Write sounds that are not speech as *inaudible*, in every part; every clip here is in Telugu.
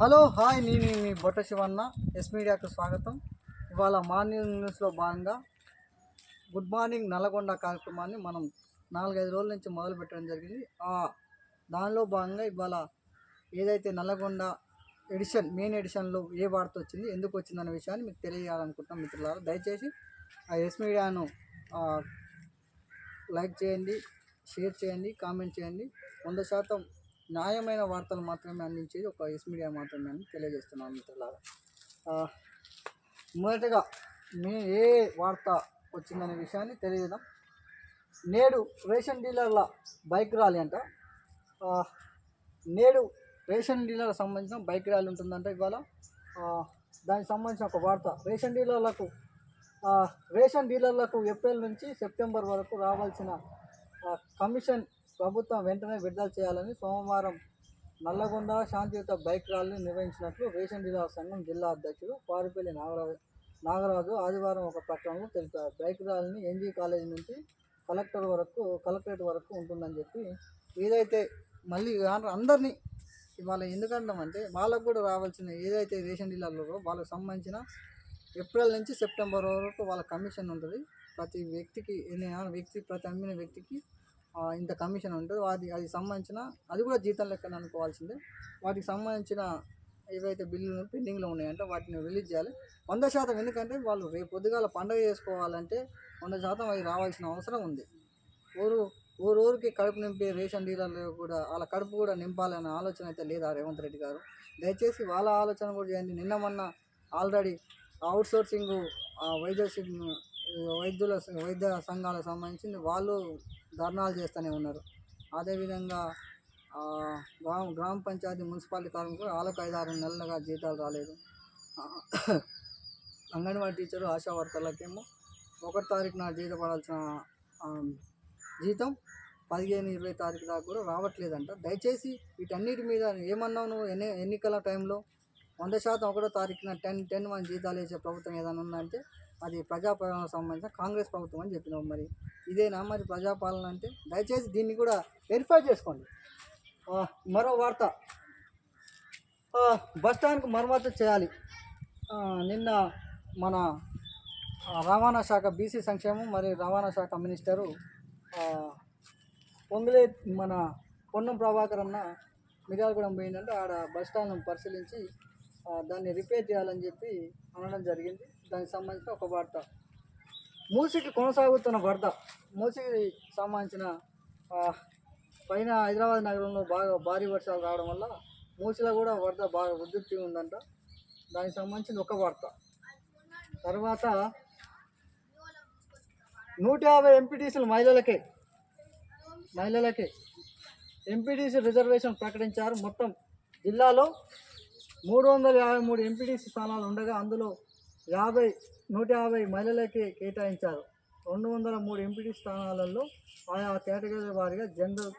హలో హాయ్ నేను మీ బొట్ట శివన్న ఎస్ మీడియాకు స్వాగతం. ఇవాళ మార్నింగ్ న్యూస్లో భాగంగా గుడ్ మార్నింగ్ నల్లగొండ కార్యక్రమాన్ని మనం నాలుగైదు రోజుల నుంచి మొదలు పెట్టడం జరిగింది. దానిలో భాగంగా ఇవాళ ఏదైతే నల్లగొండ ఎడిషన్ మెయిన్ ఎడిషన్లో ఏ వార్త వచ్చింది ఎందుకు వచ్చిందనే విషయాన్ని మీకు తెలియజేయాలనుకుంటున్నాం మిత్రులారా. దయచేసి ఆ ఎస్ మీడియాను లైక్ చేయండి షేర్ చేయండి కామెంట్ చేయండి. వంద శాతం న్యాయమైన వార్తలు మాత్రమే అందించేది ఒక ఎస్ మీడియా మాత్రమే అని తెలియజేస్తున్నాను మిత్రులారా. మొదటగా మీ ఏ వార్త వచ్చిందనే విషయాన్ని తెలియజేద్దాం. నేడు రేషన్ డీలర్ల బైక్ ర్యాలీ అంట. నేడు రేషన్ డీలర్లకు సంబంధించిన బైక్ ర్యాలీ ఉంటుందంట ఇవాళ. దానికి సంబంధించిన ఒక వార్త. రేషన్ డీలర్లకు రేషన్ డీలర్లకు ఏప్రిల్ నుంచి సెప్టెంబర్ వరకు రావాల్సిన కమిషన్ ప్రభుత్వం వెంటనే విడుదల చేయాలని సోమవారం నల్లగొండ శాంతియుత బైక్ ర్యాలీని నిర్వహించినట్లు రేషన్ డీలర్ సంఘం జిల్లా అధ్యక్షుడు పారిపల్లి నాగరాజు నాగరాజు ఆదివారం ఒక ప్రకటనలో తెలిపారు. బైక్ ర్యాలీని ఎన్జీ కాలేజీ నుంచి కలెక్టర్ వరకు కలెక్టరేట్ వరకు ఉంటుందని చెప్పి ఏదైతే మళ్ళీ అందరినీ ఇవాళ ఎందుకంటామంటే వాళ్ళకు కూడా రావాల్సిన ఏదైతే రేషన్ డీలర్లో వాళ్ళకి సంబంధించిన ఏప్రిల్ నుంచి సెప్టెంబర్ వరకు వాళ్ళ కమిషన్ ఉంటుంది. ప్రతి వ్యక్తికి ఎన్ని వ్యక్తి ప్రతి అమ్మిన వ్యక్తికి ఇంత కమిషన్ ఉంటుంది. వాటి అది సంబంధించిన అది కూడా జీతం లెక్కన అనుకోవాల్సిందే. వాటికి సంబంధించిన ఏవైతే బిల్లులు పెండింగ్లో ఉన్నాయంటే వాటిని రిలీజ్ చేయాలి. వంద శాతం ఎందుకంటే వాళ్ళు రేపు పొద్దుగాల పండగ చేసుకోవాలంటే వంద శాతం అవి రావాల్సిన అవసరం ఉంది. ఊరు ఊరు ఊరికి కడుపు నింపే రేషన్ డీలర్లు కూడా వాళ్ళ కడుపు కూడా నింపాలనే ఆలోచన అయితే లేదా రేవంత్ రెడ్డి గారు? దయచేసి వాళ్ళ ఆలోచన కూడా చేయండి. నిన్న మొన్న ఆల్రెడీ అవుట్సోర్సింగ్ వైద్య వైద్యుల వైద్య సంఘాలకు సంబంధించింది వాళ్ళు ధర్నాలు చేస్తూనే ఉన్నారు. అదేవిధంగా గ్రామ గ్రామ పంచాయతీ మున్సిపాలిటీ కార్మికులు వాళ్ళకు ఐదు ఆరు నెలలుగా జీతాలు రాలేదు. *coughs* అంగన్వాడీ టీచరు ఆశా వర్కర్లకేమో ఒకటి తారీఖు నాడు జీతం పడాల్సిన జీతం పదిహేను ఇరవై తారీఖు దాకా కూడా రావట్లేదంట. దయచేసి వీటన్నిటి మీద ఏమన్నావు నువ్వు? ఎన్ని ఎన్నికల టైంలో? వంద శాతం ఒకటో తారీఖున టెన్ టెన్ మన జీతాలు వేసే ప్రభుత్వం ఏదైనా ఉందంటే అది ప్రజాపాలనకు సంబంధించిన కాంగ్రెస్ ప్రభుత్వం అని చెప్పినాం మరి. ఇదేనా మరి ప్రజాపాలన అంటే? దయచేసి దీన్ని కూడా వెరిఫై చేసుకోండి. మరో వార్త. బస్ స్టాండ్కు మరమ్మతు చేయాలి. నిన్న మన రవాణా శాఖ బీసీ సంక్షేమం మరియు రవాణా శాఖ మినిస్టరు పొంగులే మన పొన్నం ప్రభాకర్ అన్న మిర్యాలగూడెం పోయిందంటే ఆడ బస్ స్టాండ్ను పరిశీలించి దాన్ని రిపేర్ చేయాలని చెప్పి అనడం జరిగింది. దానికి సంబంధించిన ఒక వార్త. మూసికి కొనసాగుతున్న వరద మూసికి సంబంధించిన పైన హైదరాబాద్ నగరంలో బాగా భారీ వర్షాలు రావడం వల్ల మూసిలో కూడా వరద బాగా ఉధృతి ఉందంట. దానికి సంబంధించిన ఒక వార్త. తర్వాత నూట యాభై ఎంపీటీసీలు మహిళలకే మహిళలకే ఎంపీటీసీ రిజర్వేషన్ ప్రకటించారు. మొత్తం జిల్లాలో మూడు వందల యాభై మూడు ఎంపీటీసీ స్థానాలు ఉండగా అందులో యాభై నూట యాభై మహిళలకే కేటాయించారు. రెండు వందల మూడు ఎంపీటీ స్థానాలలో ఆయా కేటగిరీల వారీగా జనరల్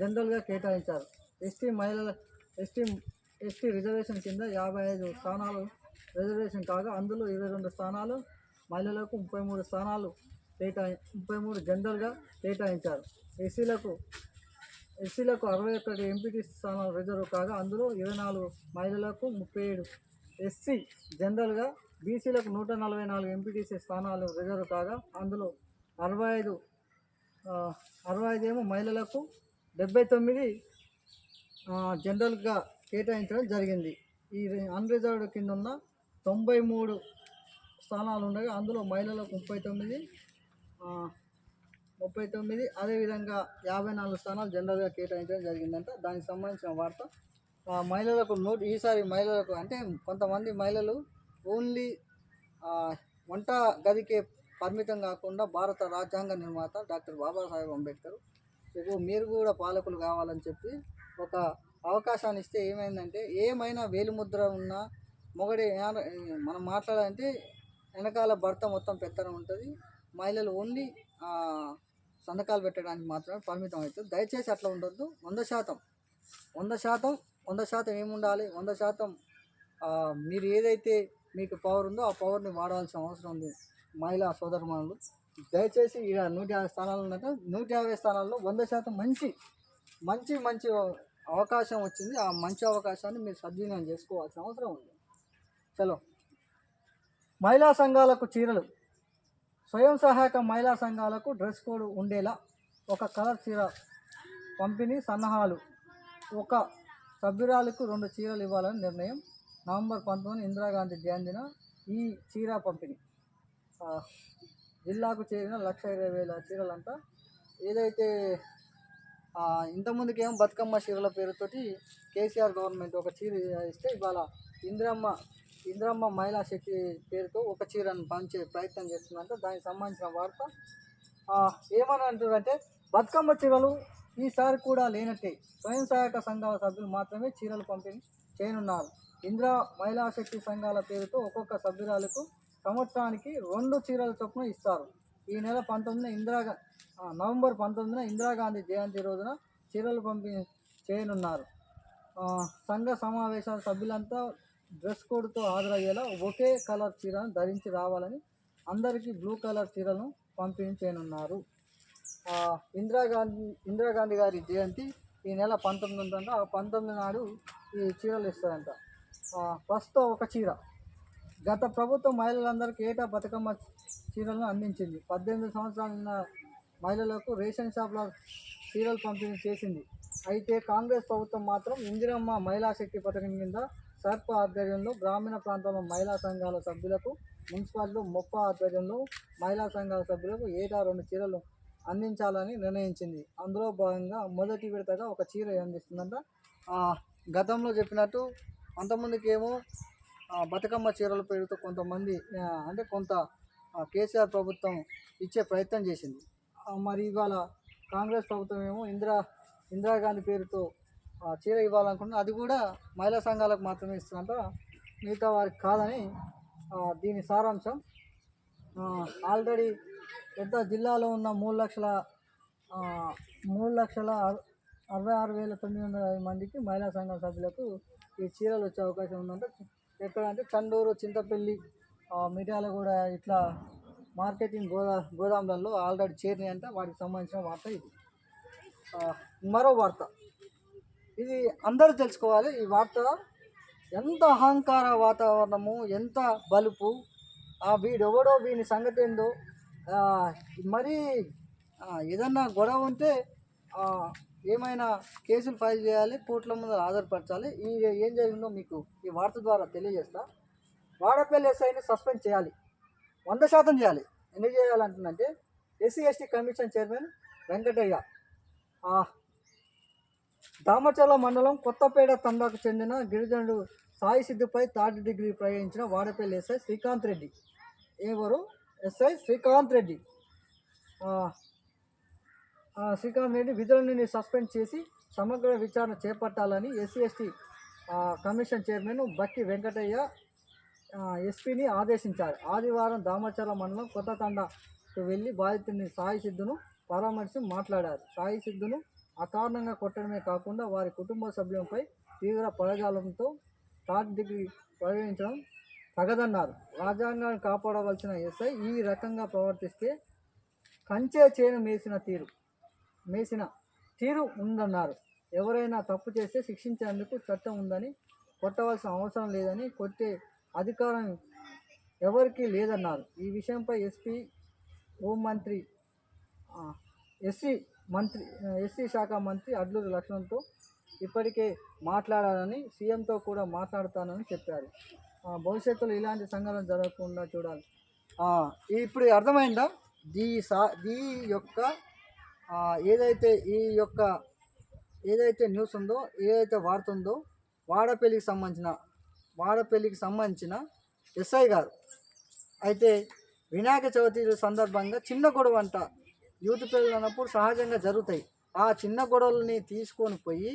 జనరల్గా కేటాయించారు. ఎస్టీ మహిళల ఎస్టీ ఎస్టీ రిజర్వేషన్ కింద యాభై ఐదు స్థానాలు రిజర్వేషన్ కాగా అందులో ఇరవై రెండు స్థానాలు మహిళలకు ముప్పై మూడు స్థానాలు కేటాయి ముప్పై మూడు జనరల్గా కేటాయించారు. ఎస్సీలకు ఎస్సీలకు అరవై ఒకటి ఎంపీటీ స్థానాలు రిజర్వ్ కాగా అందులో ఇరవై నాలుగు మహిళలకు ముప్పై ఏడు ఎస్సీ జనరల్గా బీసీలకు నూట నలభై నాలుగు ఎంపీటీసీ స్థానాలు రిజర్వ్ కాగా అందులో అరవై ఐదు అరవై ఐదు ఏమో మహిళలకు డెబ్బై తొమ్మిది జనరల్గా కేటాయించడం జరిగింది. ఈ అన్రిజర్వ్డ్ కింద ఉన్న తొంభై మూడు స్థానాలు ఉండగా అందులో మహిళలకు ముప్పై తొమ్మిది ముప్పై తొమ్మిది అదేవిధంగా యాభై నాలుగు స్థానాలు జనరల్గా కేటాయించడం జరిగిందంట. దానికి సంబంధించిన వార్త ఆ, మహిళలకు నోట్ ఈసారి మహిళలకు అంటే కొంతమంది మహిళలు ఓన్లీ వంట గదికే పరిమితం కాకుండా భారత రాజ్యాంగ నిర్మాత డాక్టర్ బాబాసాహెబ్ అంబేద్కర్. ఇదిగో మీరు కూడా పాలకులు కావాలని చెప్పి ఒక అవకాశాన్ని ఇస్తే ఏమైందంటే ఏమైనా వేలిముద్ర ఉన్నా మొగడి మనం మాట్లాడాలంటే వెనకాల భర్త మొత్తం పెత్తనం ఉంటుంది. మహిళలు ఓన్లీ సంతకాలు పెట్టడానికి మాత్రమే పరిమితం అవుతుంది. దయచేసి అట్లా ఉండొద్దు. వంద శాతం. వంద శాతం వంద శాతం ఏముండాలి? వంద శాతం మీరు ఏదైతే మీకు పవర్ ఉందో ఆ పవర్ని వాడాల్సిన అవసరం ఉంది మహిళా సోదరమానులు దయచేసి ఇక నూట యాభై స్థానాలు ఉన్నట్టు నూట యాభై స్థానాల్లో వంద శాతం మంచి మంచి మంచి అవకాశం వచ్చింది. ఆ మంచి అవకాశాన్ని మీరు సద్వినియోగం చేసుకోవాల్సిన అవసరం ఉంది. చలో. మహిళా సంఘాలకు చీరలు. స్వయం సహాయక మహిళా సంఘాలకు డ్రెస్ కోడ్ ఉండేలా ఒక కలర్ చీర పంపిణీ సన్నాహాలు. ఒక సభ్యురాలకు రెండు చీరలు ఇవ్వాలని నిర్ణయం నవంబర్ పంతొమ్మిది ఇందిరాగాంధీ జయంతిన ఈ చీర పంపిణీ. జిల్లాకు చేరిన లక్ష ఇరవై వేల చీరలంతా ఏదైతే ఆ, ఇంతకుముందుకేమో బతుకమ్మ చీరల పేరుతోటి కేసీఆర్ గవర్నమెంట్ ఒక చీర ఇస్తే ఇవాళ ఇందిరమ్మ ఇంద్రమ్మ మహిళా శక్తి పేరుతో ఒక చీరను పంచే ప్రయత్నం చేస్తుందంటే. దానికి సంబంధించిన వార్త ఏమని అంటారంటే బతుకమ్మ చీరలు ఈసారి కూడా లేనట్టే. స్వయం సహాయక సంఘాల సభ్యులు మాత్రమే చీరలు పంపిణీ చేయనున్నారు. ఇందిరా మహిళా శక్తి సంఘాల పేరుతో ఒక్కొక్క సభ్యురాలకు సంవత్సరానికి రెండు చీరల చొప్పున ఇస్తారు. ఈ నెల పంతొమ్మిదిన ఇందిరా నవంబర్ పంతొమ్మిదిన ఇందిరాగాంధీ జయంతి రోజున చీరలు పంపిణీ చేయనున్నారు. సంఘ సమావేశాల సభ్యులంతా డ్రెస్ కోడ్తో హాజరయ్యేలా ఒకే కలర్ చీరను ధరించి రావాలని అందరికీ బ్లూ కలర్ చీరలను పంపిణీ చేయనున్నారు ఇందిరాగాంధీ ఇందిరాగాంధీ గారి జయంతి ఈ నెల పంతొమ్మిది ఉందంట ఆ పంతొమ్మిది నాడు ఈ చీరలు ఇస్తారంట. ప్రస్తుతం ఒక చీర. గత ప్రభుత్వం మహిళలందరికీ ఏటా బతుకమ్మ చీరలను అందించింది. పద్దెనిమిది సంవత్సరాల ఉన్న మహిళలకు రేషన్ షాప్లో చీరలు పంపిణీ చేసింది. అయితే కాంగ్రెస్ ప్రభుత్వం మాత్రం ఇందిరమ్మ మహిళా శక్తి పథకం కింద సర్ప ఆధ్వర్యంలో గ్రామీణ ప్రాంతంలో మహిళా సంఘాల సభ్యులకు మున్సిపాలిటీలో మొప్ప ఆధ్వర్యంలో మహిళా సంఘాల సభ్యులకు ఏటా రెండు చీరలు అందించాలని నిర్ణయించింది. అందులో భాగంగా మొదటి విడతగా ఒక చీర అందిస్తుందంట. గతంలో చెప్పినట్టు అంతమందికేమో బతుకమ్మ చీరల పేరుతో కొంతమంది అంటే కొంత కేసీఆర్ ప్రభుత్వం ఇచ్చే ప్రయత్నం చేసింది. మరి ఇవాళ కాంగ్రెస్ ప్రభుత్వం ఏమో ఇందిరా ఇందిరాగాంధీ పేరుతో చీర ఇవ్వాలనుకుంటున్నా అది కూడా మహిళా సంఘాలకు మాత్రమే ఇస్తుందంట మిగతా వారికి కాదని దీని సారాంశం ఆల్రెడీ పెద్ద జిల్లాలో ఉన్న మూడు లక్షల మూడు లక్షల అరవై ఆరు వేల తొమ్మిది వందల మందికి మహిళా సంఘం సభ్యులకు ఈ చీరలు వచ్చే అవకాశం ఉందంటే. ఎక్కడ అంటే చండూరు చింతపల్లి ఆ, మిర్యాలగూడ ఇట్లా మార్కెటింగ్ గోదా గోదాములలో ఆల్రెడీ చేరినాయి అంటే వాటికి సంబంధించిన వార్త ఇది. మరో వార్త. ఇది అందరూ తెలుసుకోవాలి. ఈ వార్త ఎంత అహంకార వాతావరణము ఎంత బలుపు ఆ వీడెవడో వీని సంగతి ఏందో మరీ ఏదన్నా గొడవ ఉంటే ఏమైనా కేసులు ఫైల్ చేయాలి కోర్టుల ముందు ఆధారపరచాలి ఈ ఏం జరిగిందో మీకు ఈ వార్త ద్వారా తెలియజేస్తా. వాడపల్లి ఎస్ఐని సస్పెండ్ చేయాలి. వంద శాతం చేయాలి. ఎందుకు చేయాలంటుందంటే SC ST commission chairman Venkataiah. Damacharla మండలం కొత్తపేట తండాకు చెందిన గిరిజనుడు సాయి సిద్ధిపై థర్డ్ డిగ్రీ ప్రయోగించిన వాడపల్లి ఎస్ఐ శ్రీకాంత్ రెడ్డి. ఎవరు? ఎస్ఐ శ్రీకాంత్ రెడ్డి. శ్రీకాంత్ రెడ్డి విధుల నుండి సస్పెండ్ చేసి సమగ్ర విచారణ చేపట్టాలని SC ST commission chairman Bakki Venkataiah ఎస్పీని ఆదేశించారు. ఆదివారం దామచర్ల మండలం కొత్త తండాకు వెళ్ళి బాధితుని సాయి సిద్ధును పరామర్శి మాట్లాడారు. సాయి సిద్ధును అకారణంగా కొట్టడమే కాకుండా వారి కుటుంబ సభ్యులపై తీవ్ర పదజాలంతో థర్డ్ ప్రయోగించడం తగదన్నారు. రాజ్యాంగాన్ని కాపాడవలసిన ఎస్ఐ ఈ రకంగా ప్రవర్తిస్తే కంచె చేను మేసిన తీరు మేసిన తీరు ఉందన్నారు. ఎవరైనా తప్పు చేస్తే శిక్షించేందుకు చట్టం ఉందని కొట్టవలసిన అవసరం లేదని కొట్టే అధికారం ఎవరికీ లేదన్నారు. ఈ విషయంపై ఎస్పీ హోంమంత్రి ఎస్సీ మంత్రి ఎస్సీ శాఖ మంత్రి అడ్లూరి లక్ష్మణ్తో ఇప్పటికే మాట్లాడాలని సీఎంతో కూడా మాట్లాడతానని చెప్పారు. భవిష్యత్తులో ఇలాంటి సంఘటన జరగకుండా చూడాలి. ఇప్పుడు అర్థమైందా? దీ సా దీ యొక్క ఏదైతే ఈ యొక్క ఏదైతే న్యూస్ ఉందో ఏదైతే వార్త ఉందో వాడపల్లికి సంబంధించిన వాడపల్లికి సంబంధించిన ఎస్ఐ గారు. అయితే వినాయక చవితి సందర్భంగా చిన్న గొడవ అంట యూత్ పెళ్ళి అన్నప్పుడు సహజంగా జరుగుతాయి. ఆ చిన్న గొడవలని తీసుకొని పోయి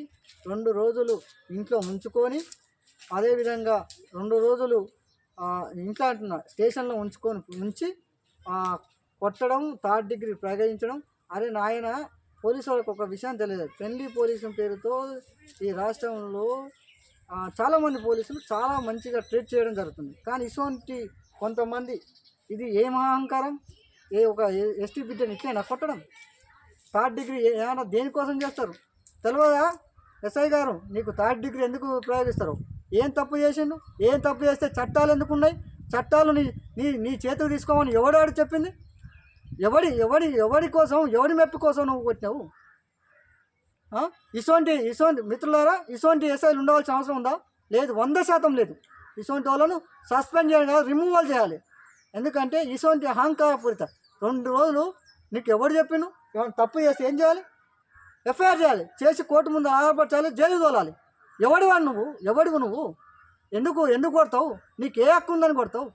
రెండు రోజులు ఇంట్లో ఉంచుకొని అదేవిధంగా రెండు రోజులు ఇంట్లో అంటున్నా స్టేషన్లో ఉంచుకొని ఉంచి కొట్టడం థర్డ్ డిగ్రీ ప్రయోగించడం అరే నాయన పోలీసు వాళ్ళకి ఒక విషయం తెలియదు. ఫ్రెండ్లీ పోలీసు పేరుతో ఈ రాష్ట్రంలో చాలామంది పోలీసులు చాలా మంచిగా ట్రీట్ చేయడం జరుగుతుంది. కానీ ఇటువంటి కొంతమంది ఇది ఏం అహంకారం? ఏ ఒక ఎస్టీ బిడ్డని ఇట్లైనా కొట్టడం. థర్డ్ డిగ్రీ ఏమైనా దేనికోసం చేస్తారు? తెలియదా ఎస్ఐ గారు నీకు థర్డ్ డిగ్రీ ఎందుకు ప్రయోగిస్తారు? ఏం తప్పు చేసిండు? ఏం తప్పు చేస్తే చట్టాలు ఎందుకు ఉన్నాయి చట్టాలు నీ నీ నీ చేతికి తీసుకోమని ఎవడాడు చెప్పింది? ఎవడి ఎవడి ఎవడి కోసం ఎవడి మెప్పు కోసం నువ్వు కొట్టినావు? ఆ? ఇసోంటి మిత్రులారా ఇటువంటి ఎస్ఐలు ఉండవలసిన అవసరం ఉందా? లేదు వంద శాతం లేదు. ఇటువంటి వాళ్ళను సస్పెండ్ చేయాలి రిమూవల్ చేయాలి. ఎందుకంటే ఇటువంటి అహంకారపూరిత. రెండు రోజులు నీకు ఎవడు చెప్పిను ఏమైనా తప్పు చేస్తే ఏం చేయాలి? ఎఫ్ఐఆర్ చేయాలి. చేసి కోర్టు ముందు ఆధారపరచాలి జైలు తోలాలి. ఎవడివాడు నువ్వు? ఎవడివు నువ్వు? ఎందుకు ఎందుకు కొడతావు? నీకు ఏ హక్కు ఉందని కొడతావు?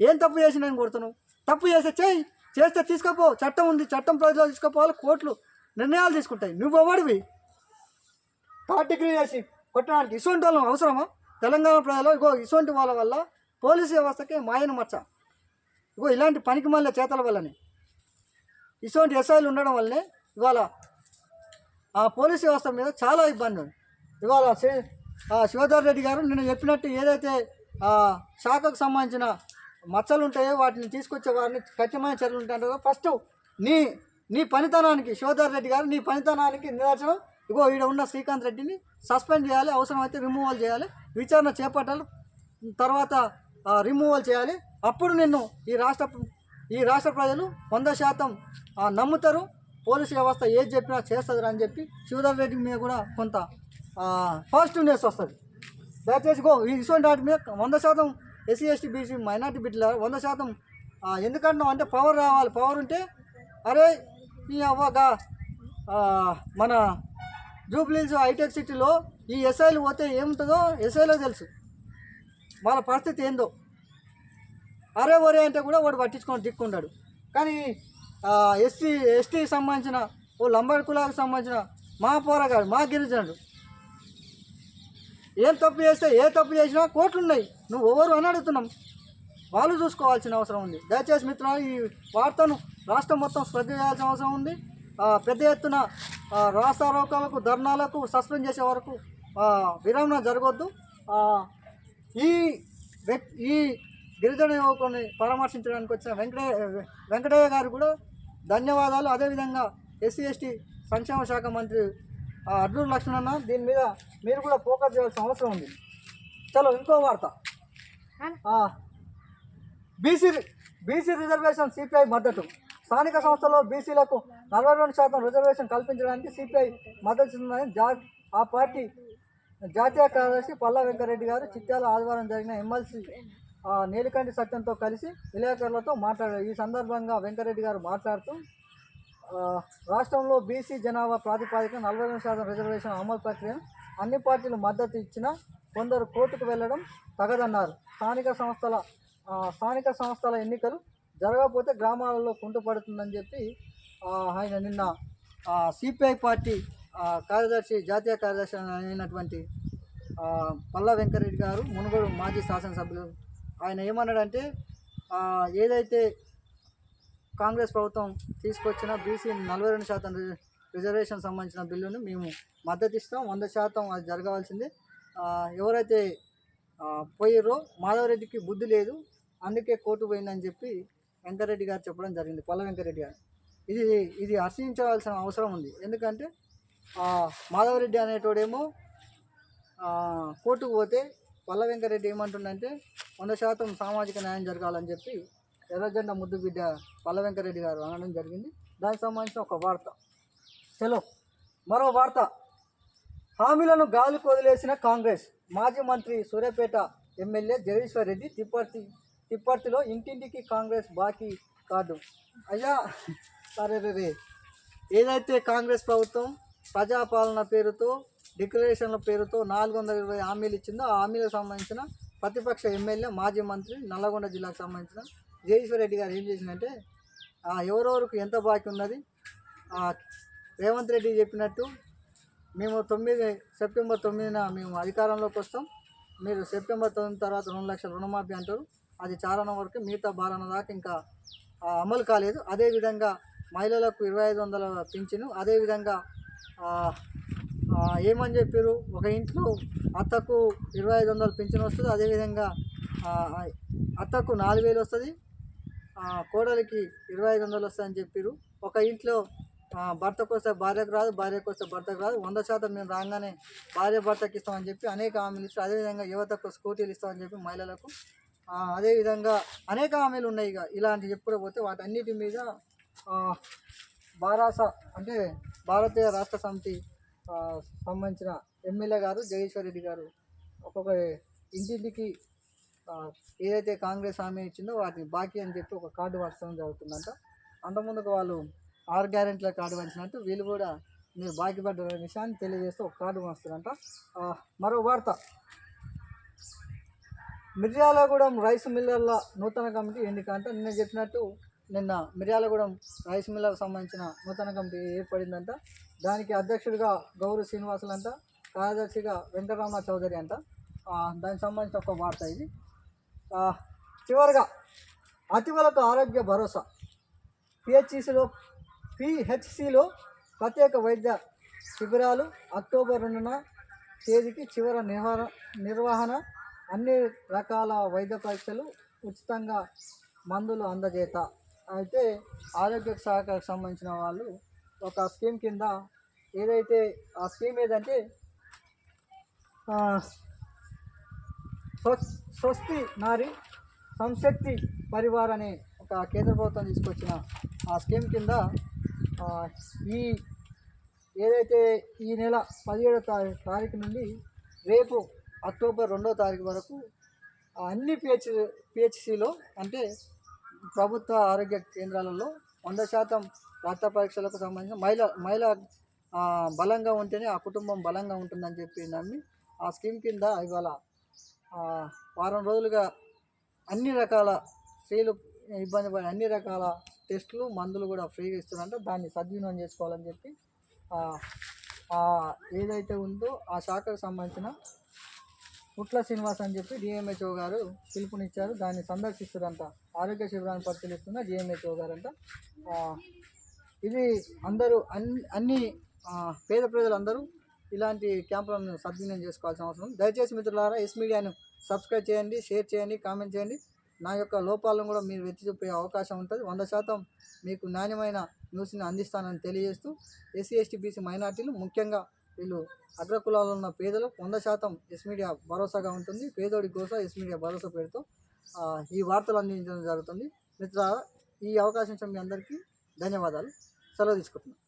ఏం తప్పు చేసినని కొడుతున్నావు తప్పు చేస్తే చేయి. చేస్తే తీసుకుపో. చట్టం ఉంది చట్టం ప్రజలు తీసుకుపోవాలి కోర్టులు నిర్ణయాలు తీసుకుంటాయి. నువ్వు ఎవడివి? థర్డ్ డిగ్రీ చేసి కొట్టడానికి ఇటువంటి వాళ్ళం అవసరమా? తెలంగాణ ప్రజలు ఇగో ఇటువంటి వాళ్ళ వల్ల పోలీసు వ్యవస్థకి మాయను మచ్చ. ఇగో ఇలాంటి పనికి మళ్ళీ చేతల వల్లనే. ఇటువంటి ఎస్ఐలు ఉండడం వల్లనే ఇవాళ ఆ పోలీసు వ్యవస్థ మీద చాలా ఇబ్బంది ఉంది. ఇవాళ ఆ శివధర్ రెడ్డి గారు నేను చెప్పినట్టు ఏదైతే శాఖకు సంబంధించిన మచ్చలు ఉంటాయో వాటిని తీసుకొచ్చే వారిని ఖచ్చితమైన చర్యలు ఉంటాయో ఫస్ట్ నీ నీ పనితనానికి శివధర్ రెడ్డి గారు నీ పనితనానికి నిదర్శనం. ఇగో ఈడ ఉన్న శ్రీకాంత్ రెడ్డిని సస్పెండ్ చేయాలి అవసరమైతే రిమూవల్ చేయాలి విచారణ చేపట్టాలి. తర్వాత రిమూవల్ చేయాలి. అప్పుడు నిన్ను ఈ రాష్ట్ర ఈ రాష్ట్ర ప్రజలు వంద శాతం నమ్ముతారు. పోలీసు వ్యవస్థ ఏది చెప్పినా చేస్తుంది అని చెప్పి శివధర్ రెడ్డి మీద కూడా కొంత పాజిటివ్నెస్ వస్తుంది. దయచేసి గో ఈ ఇటువంటి వాటి మీద వంద శాతం ఎస్సీ ఎస్టీ బీసీ మైనార్టీ బిడ్డల వంద శాతం ఆ, ఎందుకంటున్నాం అంటే పవర్ రావాలి. పవర్ ఉంటే అరే ఈ అవ్వగా మన జూబ్లీస్ హైటెక్ సిటీలో ఈ ఎస్ఐలు పోతే ఏముంటుందో ఎస్ఐలో తెలుసు. వాళ్ళ పరిస్థితి ఏందో. అరే ఒరే అంటే కూడా వాడు పట్టించుకొని దిక్కుంటాడు. కానీ ఎస్సీ ఎస్టీకి సంబంధించిన ఓ లంబాడి కులాలకు సంబంధించిన మా పోరగాడు మా గిరిజనుడు. ఏం తప్పు చేస్తే ఏ తప్పు చేసినా కోట్లున్నాయి. ఉన్నాయి నువ్వు ఎవరు అని అడుగుతున్నాం. వాళ్ళు చూసుకోవాల్సిన అవసరం ఉంది. దయచేసి మిత్రులు ఈ వార్తను రాష్ట్రం మొత్తం శ్రద్ధ చేయాల్సిన అవసరం ఉంది. పెద్ద ఎత్తున రాస్తారోకాలకు ధర్నాలకు సస్పెండ్ చేసే వరకు విరమణ జరగొద్దు. ఈ ఈ గిరిజన యువకుని పరామర్శించడానికి వచ్చిన వెంకటయ్య వెంకటయ్య గారు కూడా ధన్యవాదాలు. అదేవిధంగా ఎస్సీ ఎస్టీ సంక్షేమ శాఖ మంత్రి అడ్లూరు లక్ష్మణన్న దీని మీద మీరు కూడా ఫోకస్ చేయాల్సిన అవసరం ఉంది. చలో ఇంకో వార్త. బీసీ బీసీ రిజర్వేషన్ సిపిఐ మద్దతు. స్థానిక సంస్థల్లో బీసీలకు నలభై రెండు శాతం రిజర్వేషన్ కల్పించడానికి సిపిఐ మద్దతు ఇస్తుందని జా ఆ పార్టీ జాతీయ కార్యదర్శి పల్లా వెంకరెడ్డి గారు చిత్యాల ఆదివారం జరిగిన ఎమ్మెల్సీ నీలకంటి సత్యంతో కలిసి విలేకరులతో మాట్లాడారు. ఈ సందర్భంగా వెంకరెడ్డి గారు మాట్లాడుతూ రాష్ట్రంలో బీసీ జనాభా ప్రాతిపాదిక నలభై రెండు శాతం రిజర్వేషన్ అమలు ప్రక్రియను అన్ని పార్టీలు మద్దతు ఇచ్చినా కొందరు కోర్టుకు వెళ్ళడం తగదన్నారు. స్థానిక సంస్థల స్థానిక సంస్థల ఎన్నికలు జరగకపోతే గ్రామాలలో కుంటుపడుతుందని చెప్పి ఆయన నిన్న సిపిఐ పార్టీ కార్యదర్శి జాతీయ కార్యదర్శి అయినటువంటి పల్లా వెంకరెడ్డి గారు మునుగోడు మాజీ శాసనసభ్యులు. ఆయన ఏమన్నాడంటే ఏదైతే కాంగ్రెస్ ప్రభుత్వం తీసుకొచ్చిన బీసీ నలభై రెండు శాతం రిజ- రిజర్వేషన్ సంబంధించిన బిల్లును మేము మద్దతు ఇస్తాం వంద శాతం అది జరగవలసిందే. ఎవరైతే పోయిర్రో మాధవరెడ్డికి బుద్ధి లేదు. అందుకే కోర్టు పోయిందని చెప్పి వెంకరెడ్డి గారు చెప్పడం జరిగింది పల్ల వెంకరెడ్డి గారు. ఇది ఇది హర్షించవలసిన అవసరం ఉంది. ఎందుకంటే మాధవరెడ్డి అనేటోడేమో కోర్టుకు పోతే పల్ల వెంకరెడ్డి ఏమంటుండంటే వంద శాతం సామాజిక న్యాయం జరగాలని చెప్పి ఎర్రజెండ ముద్దు బిడ్డ పల్ల వెంకరెడ్డి గారు అనడం జరిగింది. దానికి సంబంధించిన ఒక వార్త. చలో మరో వార్త. హామీలను గాలికి వదిలేసిన కాంగ్రెస్ మాజీ మంత్రి సూర్యాపేట ఎమ్మెల్యే జగదీశ్వర్ రెడ్డి తిప్పర్తి తిప్పర్తిలో ఇంటింటికి కాంగ్రెస్ బాకీ కార్డు. అయ్యా సరే రే ఏదైతే కాంగ్రెస్ ప్రభుత్వం ప్రజాపాలన పేరుతో డిక్లరేషన్ల పేరుతో నాలుగు వందల ఇరవై హామీలు ఇచ్చిందో ఆ హామీలకు సంబంధించిన ప్రతిపక్ష ఎమ్మెల్యే మాజీ మంత్రి నల్లగొండ జిల్లాకు సంబంధించిన జగదీశ్వర్ రెడ్డి గారు ఏం చేసిందంటే ఎవరెవరికి ఎంత బాకీ ఉన్నది రేవంత్ రెడ్డి చెప్పినట్టు మేము తొమ్మిది సెప్టెంబర్ తొమ్మిదిన మేము అధికారంలోకి వస్తాం. మీరు సెప్టెంబర్ తొమ్మిది తర్వాత రెండు లక్షల రుణమాఫీ అంటారు. అది చాలన వరకు మిగతా బాలన దాకా ఇంకా అమలు కాలేదు. అదేవిధంగా మహిళలకు ఇరవై ఐదు వందల పింఛను అదేవిధంగా ఏమని చెప్పారు ఒక ఇంట్లో అత్తకు ఇరవై ఐదు వందలు పింఛను వస్తుంది అదేవిధంగా అత్తకు నాలుగు వేలు వస్తుంది కోడలికి ఇరవై ఐదు వందలు వస్తాయని చెప్పారు ఒక ఇంట్లో భర్తకు వస్తే భార్యకు రాదు భార్యకు వస్తే భర్తకు రాదు. వంద శాతం మేము రాగానే భార్య భర్తకి ఇస్తామని చెప్పి అనేక హామీలు ఇస్తారు అదేవిధంగా యువతకు స్కూటీలు ఇస్తామని చెప్పి మహిళలకు అదేవిధంగా అనేక హామీలు ఉన్నాయి ఇక. ఇలాంటి చెప్పుకోకపోతే వాటన్నిటి మీద బారాస అంటే భారతీయ రాష్ట్ర సమితి సంబంధించిన ఎమ్మెల్యే గారు జగేశ్వర్ రెడ్డి గారు ఒక్కొక్క ఇంటింటికి ఏదైతే కాంగ్రెస్ హామీ ఇచ్చిందో వాటిని బాకీ అని చెప్పి ఒక కార్డు పంచడం జరుగుతుందంట. అంతకుముందుకు వాళ్ళు ఆరు గ్యారెంటీల కార్డు పంచినట్టు వీళ్ళు కూడా మీరు బాకీ పడ్డ విషయాన్ని తెలియజేస్తూ ఒక కార్డు పంచుతారంట మరో వార్త. మిర్యాలగూడెం రైస్ మిల్లర్ల నూతన కమిటీ ఎన్నిక అంటే. నిన్న చెప్పినట్టు నిన్న మిర్యాలగూడెం రైస్ మిల్లర్కి సంబంధించిన నూతన కమిటీ ఏర్పడిందంట. దానికి అధ్యక్షుడిగా గౌరవ శ్రీనివాసులు అంట కార్యదర్శిగా వెంకటరామ చౌదరి అంట. దానికి సంబంధించిన ఒక వార్త ఇది. చివరిగా అతివలకు ఆరోగ్య భరోసా. పిహెచ్సిలో పిహెచ్సిలో ప్రత్యేక వైద్య శిబిరాలు అక్టోబర్ రెండున తేదీకి చివరి నిర్వహణ నిర్వహణ. అన్ని రకాల వైద్య పరీక్షలు ఉచితంగా మందులు అందజేత. అయితే ఆరోగ్య శాఖకు సంబంధించిన వాళ్ళు ఒక స్కీమ్ కింద ఏదైతే ఆ స్కీమ్ ఏదంటే స్వస్తి నారి సంశక్తి పరివార్ అనే ఒక కేంద్ర ప్రభుత్వం తీసుకొచ్చిన ఆ స్కీమ్ కింద ఈ ఏదైతే ఈ నెల పదిహేడో తారీఖు తారీఖు నుండి రేపు అక్టోబర్ రెండో తారీఖు వరకు అన్ని పిహెచ్ పిహెచ్సిలో అంటే ప్రభుత్వ ఆరోగ్య కేంద్రాలలో వంద శాతం రక్త పరీక్షలకు సంబంధించిన మహిళ మహిళ బలంగా ఉంటేనే ఆ కుటుంబం బలంగా ఉంటుందని చెప్పి నమ్మి ఆ స్కీమ్ కింద ఇవాళ వారం రోజులుగా అన్ని రకాల స్త్రీలు ఇబ్బంది పడే అన్ని రకాల టెస్టులు మందులు కూడా ఫ్రీగా ఇస్తున్నారంటే. దాన్ని సద్వినియోగం చేసుకోవాలని చెప్పి ఏదైతే ఉందో ఆ శాఖకు సంబంధించిన పుట్ల శ్రీనివాస్ అని చెప్పి డిఎంహెచ్ఓ గారు పిలుపునిచ్చారు. దాన్ని సందర్శిస్తారంట. ఆరోగ్య శిబిరాన్ని పరిశీలిస్తున్న డిఎంహెచ్ఓ గారంట. ఇది అందరూ అన్ని అన్ని పేద ప్రజలందరూ ఇలాంటి క్యాంపులను సద్వినియోగం చేసుకోవాల్సిన అవసరం దయచేసి మిత్రులారా ఎస్ మీడియాను సబ్స్క్రైబ్ చేయండి షేర్ చేయండి కామెంట్ చేయండి. నా యొక్క లోపాలను కూడా మీరు వెతి చూపే అవకాశం ఉంటుంది. వంద శాతం మీకు నాణ్యమైన న్యూస్ని అందిస్తానని తెలియజేస్తూ ఎస్సీ ఎస్టీ బీసీ మైనార్టీలు ముఖ్యంగా వీళ్ళు అగ్రకులాల్లో ఉన్న పేదలకు వంద శాతం ఎస్ మీడియా భరోసాగా ఉంటుంది. పేదోడి కోసం ఎస్ మీడియా భరోసా పేరుతో ఈ వార్తలు అందించడం జరుగుతుంది. మిత్ర ఈ అవకాశం ఇచ్చిన మీ అందరికీ ధన్యవాదాలు. సెలవు తీసుకుంటున్నాను